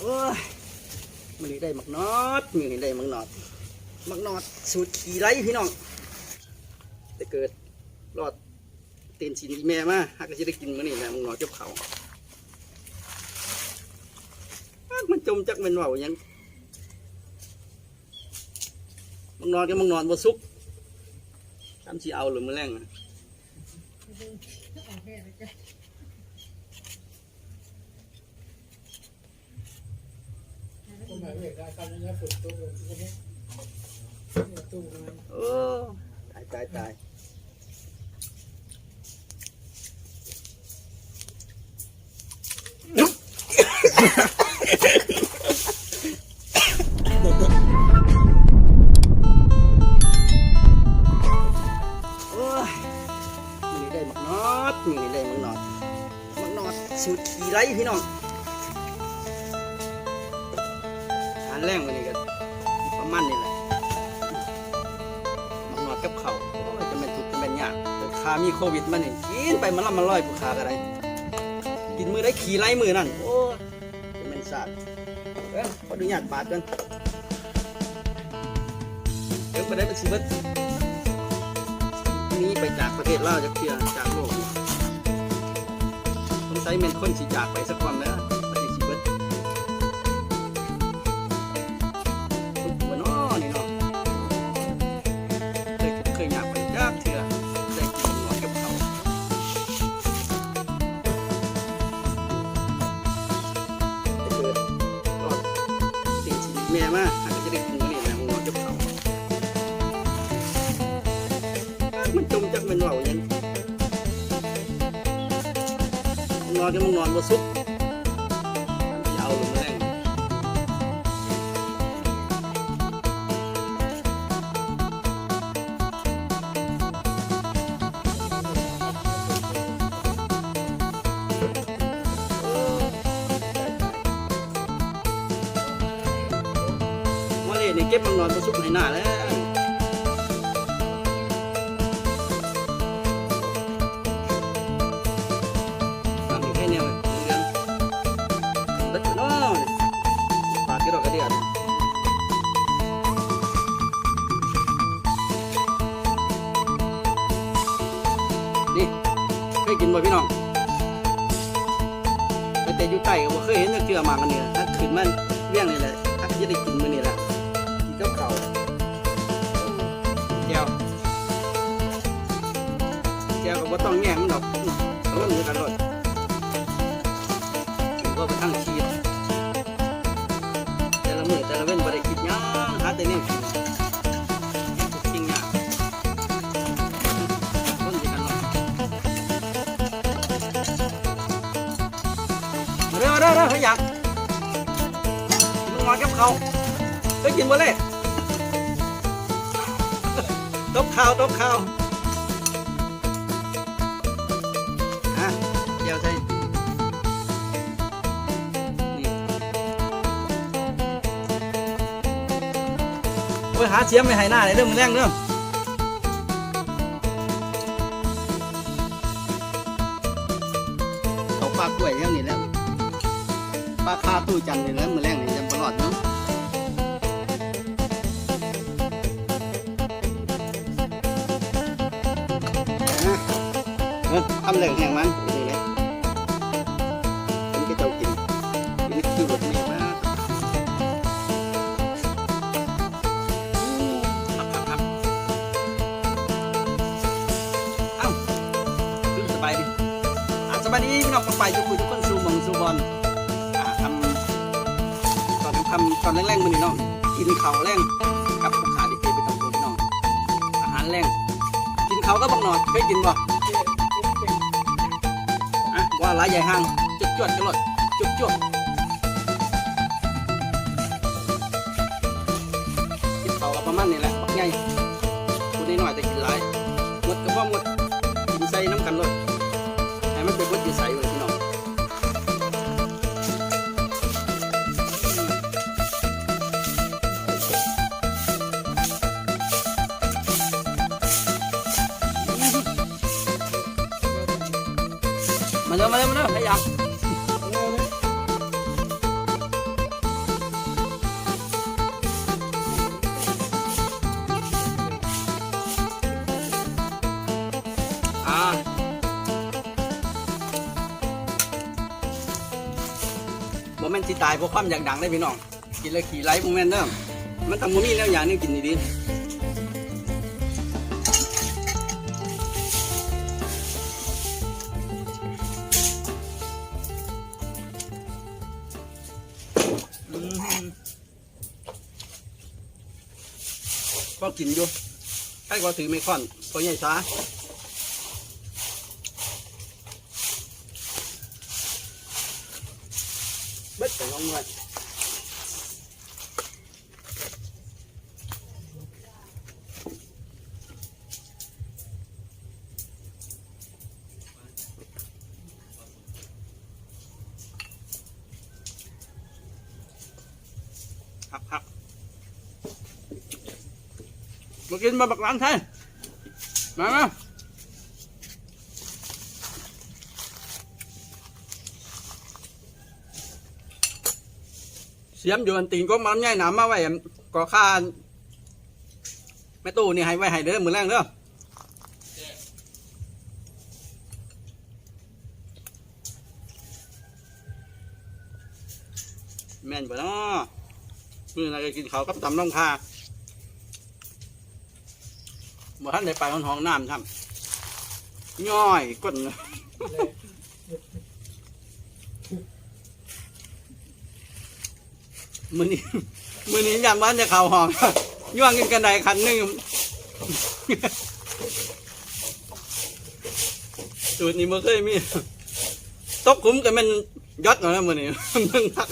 โอ้ยมันนี่ได้มักนอดมันนี่ได้มักนอดมักนอดสูตรขี่ไรพี่น้องแต่เกิดรอดเตีนชินอีแม่มาฮักก็จะได้กินมันนี่แหละมักนอดเจ้าเขามันจมจักมันเว่าหยังมักนอดก็มักนอดบ่สุกทำสีเอาหรือมือแรงอะ ผมหมายเหตุการณ์การนี้ฝนตกเลยทีนี้ตู้มันโอ้ตายตายตาย อันแรกมันนี่ก็ประมาณนี้แหละมันนอดกับเขาจะเป็นทุกข์จะเป็นยากแต่ขามีโควิดมานี่กินไปมันละมันลอยผู้ขาอะไรกินมือได้ขี่ไล่มือนั่นโอ้จะเป็นศาสาดเอ้ขอดูญาตบาดกันเดี๋ยวไปได้เป็นสิบิดนี้ไปจากประเทศลาวจากเพียจากโลกต้องใช้เมนคนสีจากไปสักคนนะ งชีวิตแม่มาอาจจะได้กินนี่แหละหนอนกับเขามันจมจักมันเหล่ายังนอนจะมันนอนบ่สุก นี่เก็บมันนอนมาซุกในหน้าแล้วทำอยู่แค่เนี้ยเว้ยเรื่องเด็ดเนาะนี่ปากกี่ดอกกระเดียดนี่เคยกินบ่พี่น้องแต่อยู่ใต้ก็เคยเห็นจักเทื่อหมากันเนี้ถ้าขึ้นมันเวียงนี่แหละถ้าจะได้กินมื้อนี้แหละ กินกับข้าวแก้วแก้วก็บ่ต้องแง่งมันดอกอื้อเอามือกันรดกินก็ไปทั้งชีวิตแต่ละมื้อแต่ละเว้นบ่ได้คิดหยังหาแต่แนวกินทุกสิ่งอย่างคนสิกันรดมาเด้อมาเด้อเด้อขยักกินงอนกับเขา เคยกินบ่เลยตบข้าวตบข้าวฮะเดี๋ยวใส่นี่โอ้ยหาเสียมไม่ให้หน้าเลยเรื่องมันแรงเรื่องเขาปลากล้วยแล้วนี่แล้วปลาคาตู้จันนี่แล้วมันแรงนี่ยังตลอดเนาะ ทำเรื่องแห่งมันนี่แหละผมก็เจ้ากินกินคิวรถเมล์มาอืมครับครับครับเอ้ารู้สบายดีอะสบายดีพี่น้องไปทุกคนทุกคนสู่มองสู่บอลทำตอนทำตอนแรงๆมือนี่น้องกินเขาแรงกับขาดีเจไปทำตัวพี่น้องอาหารแรงกินเขาก็บักหนอดเคยกินบ่ ปลาไหลใหญ่ห้างจุดจวดกันเลยจุดจวด มาเร็วมาเร็วขยับอ่าโมเมนต์ที่ตายเพราะความอยากดังได้พี่น้อง กินแล้วขี่ไล่โมเมนต์เด้อมันต้องนี่แล้วอย่างนึงกินดีๆ ก็กินอยู่ใครก็ถือไม่ค่อนก็ใหญ่ซาเบ็ดไปลองเลย มากินมาบักหลานไทยมามาเสียมอยู่อันตีนก็มันใหญ่หนามาไว้ก่อข้าแม่ตู้นี่ให้ไว้ให้เด้อมือแรงเด้อแม่นบ่เนาะมื่อไหรก็กินเขาวกับตำน้องคา เมื่ท่านได้ไปห้องห้องน้ำทำย่อยก้นมือนี้มือนี้ยามบ้านจะเข่าห้องย่วงกินกันไดคันหนึ่งจุดนี้มันเคยมีตกคุ้มกันมันยอดหน่อยนะมือนี้มึงพัก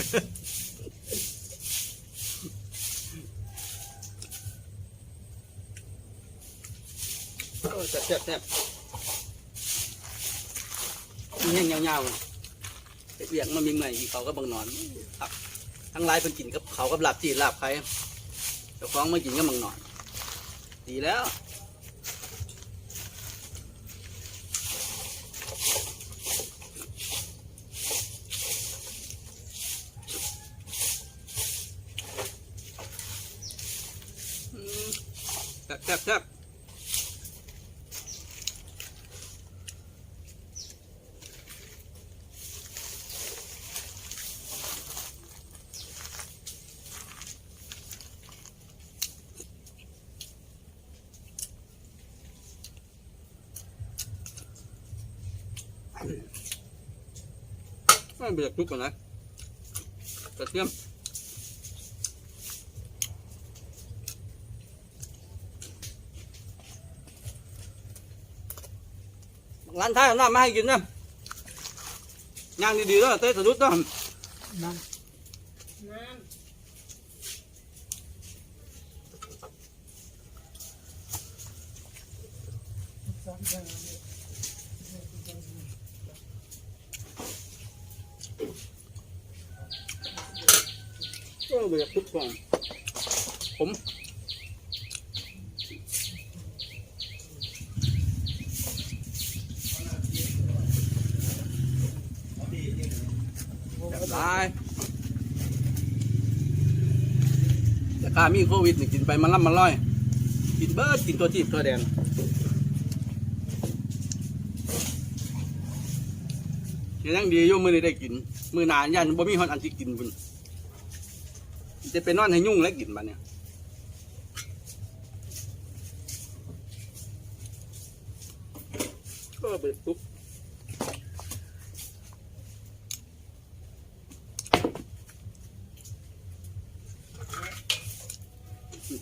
แซ่บแซ่บมีแห้งยาวๆเปียกมันมีเมื่อยเขาก็บังนอนครับทั้งหลายเป็นกินกับเขากับลาบจีนหลาบใครเจ้าของมากินก็บังนอน ดีแล้วแซ่บแซ่บ ไม่เบียดทุกคนนะกระเทียมร้านท้ายเอาน้ำมาให้กินนะย่างดีๆแล้วเต้สะดุดต้องน้น้ำสามอย่างเนี่ ยก็บทุกคนผมแบบตายแต่ข้ามีโควิดนี่กินไปมันล่ำมันร้อย กินเบิร์ดกินตัวทีบตัวแดนยังดีอยู่มือนี้ได้กิน มือนานยันบ่มีฮอนอันที่กินบุญ จะไปนอนให้ยุ่งแล้วกินบัดเนี่ยก็ไปปุ๊บ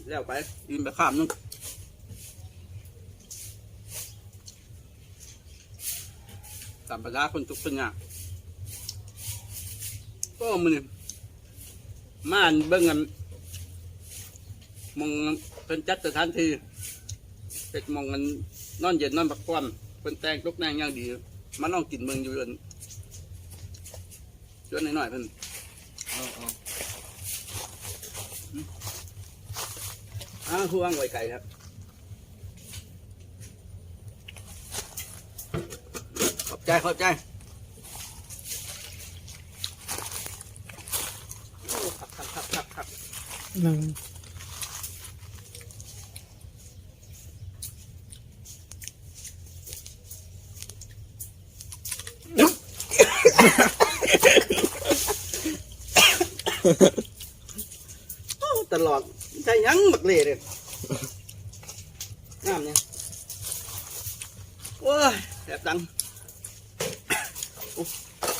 แล้วไปยืนไปข้ามนึงตามภาษาคนทุกคนยากก็มือน มาอันเบิ่งกันมองเป็นจัดสถานที่เป็นมองกันนอนเย็นนอนพักผ่อนเป็นแต่งตุกแนงอย่างดีมาลองกินเมืองอยู่เอินชวนหน่อยๆเพิ่นเอาเอาอ้าวห่วงไว้ไก่ครับขอบใจขอบใจโอ้ขับขับขับขับขับ หนึ่งตลอดใช่ยังบักเล่เลยน้ำเนี่ยโอ้ยแสบดัง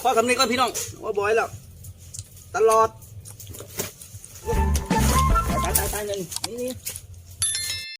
พ่อคำนี้ก่อนพี่น้องว่าบอยแล้ว ตลอด โอ้ยต